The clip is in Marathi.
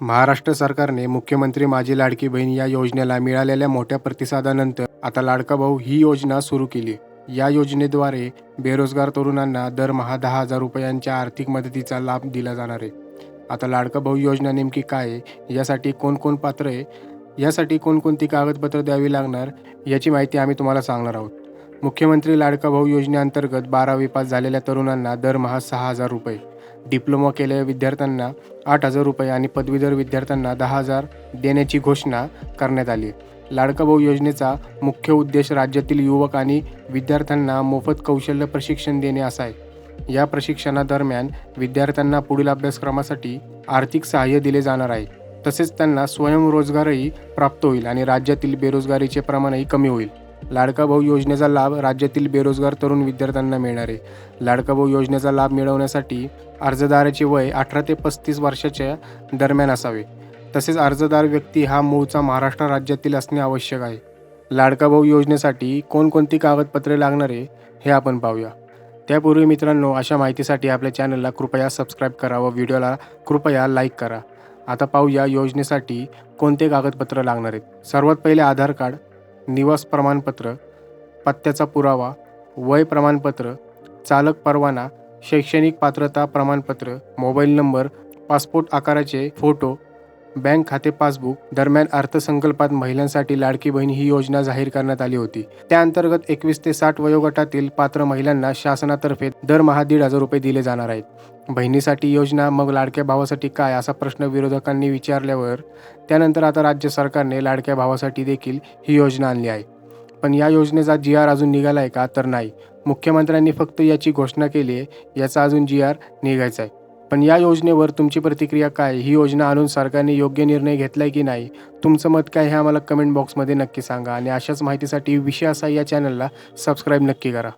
महाराष्ट्र सरकारने मुख्यमंत्री माझी लाडकी बहीण या योजनेला मिळालेल्या मोठ्या प्रतिसादानंतर आता लाडका भाऊ ही योजना सुरू केली. या योजनेद्वारे बेरोजगार तरुणांना दरमहा दहा हजार रुपयांच्या आर्थिक मदतीचा लाभ दिला जाणार आहे. आता लाडका भाऊ योजना नेमकी काय आहे? यासाठी कोण कोण पात्र आहे? यासाठी कोणकोणती कागदपत्र द्यावी लागणार? याची माहिती आम्ही तुम्हाला सांगणार आहोत. मुख्यमंत्री लाडका भाऊ योजनेअंतर्गत बारावी पास झालेल्या तरुणांना दरमहा सहा हजार रुपये. डिप्लोमा केलेल्या विद्यार्थ्यांना आठ हजार रुपये आणि पदवीधर विद्यार्थ्यांना दहा हजार देण्याची घोषणा करण्यात आली. लाडका भाऊ योजनेचा मुख्य उद्देश राज्यातील युवक आणि विद्यार्थ्यांना मोफत कौशल्य प्रशिक्षण देणे असा आहे. या प्रशिक्षणादरम्यान विद्यार्थ्यांना पुढील अभ्यासक्रमासाठी आर्थिक सहाय्य दिले जाणार आहे. तसेच त्यांना स्वयंरोजगारही प्राप्त होईल आणि राज्यातील बेरोजगारीचे प्रमाणही कमी होईल. लाडका भाऊ योजनेचा लाभ राज्यातील बेरोजगार तरुण विद्यार्थ्यांना मिळणार आहे. लाडका भाऊ योजनेचा लाभ मिळवण्यासाठी अर्जदाराचे वय अठरा ते पस्तीस वर्षाच्या दरम्यान असावे. तसेच अर्जदार व्यक्ती हा मूळचा महाराष्ट्र राज्यातील असणे आवश्यक आहे. लाडका भाऊ योजनेसाठी कोणकोणती कागदपत्रे लागणार आहे हे आपण पाहूया. त्यापूर्वी मित्रांनो अशा माहितीसाठी आपल्या चॅनलला कृपया सबस्क्राईब करा व व्हिडिओला कृपया लाईक करा. आता पाहूया योजनेसाठी कोणते कागदपत्र लागणार आहेत. सर्वात पहिले आधार कार्ड निवास प्रमाणपत्र पत्त्याचा पुरावा वय प्रमाणपत्र चालक परवाना शैक्षणिक पात्रता प्रमाणपत्र मोबाईल नंबर पासपोर्ट आकाराचे फोटो बँक खाते पासबुक दरम्यान अर्थसंकल्पात महिलांसाठी लाडकी बहीण ही योजना जाहीर करण्यात आली होती. त्या अंतर्गत एकवीस ते साठ वयोगटातील पात्र महिलांना शासनातर्फे दरमहा दीड हजार रुपये दिले जाणार आहेत. बहिणीसाठी योजना मग लाडक्या भावासाठी काय असा प्रश्न विरोधकांनी विचारल्यावर त्यानंतर आता राज्य सरकारने लाडक्या भावासाठी देखील ही योजना आणली आहे. पण या योजनेचा जी आर अजून निघाला आहे का तर नाही. मुख्यमंत्र्यांनी फक्त याची घोषणा केली आहे याचा अजून जी आर निघायचा आहे पण या योजनेवर तुमची प्रतिक्रिया काय? ही योजना आणून सरकारने योग्य निर्णय घेतलाय की नाही? तुमचं मत काय हे आम्हाला कमेंट बॉक्समध्ये नक्की सांगा आणि अशाच माहितीसाठी विषय असा या चॅनलला सबस्क्राईब नक्की करा.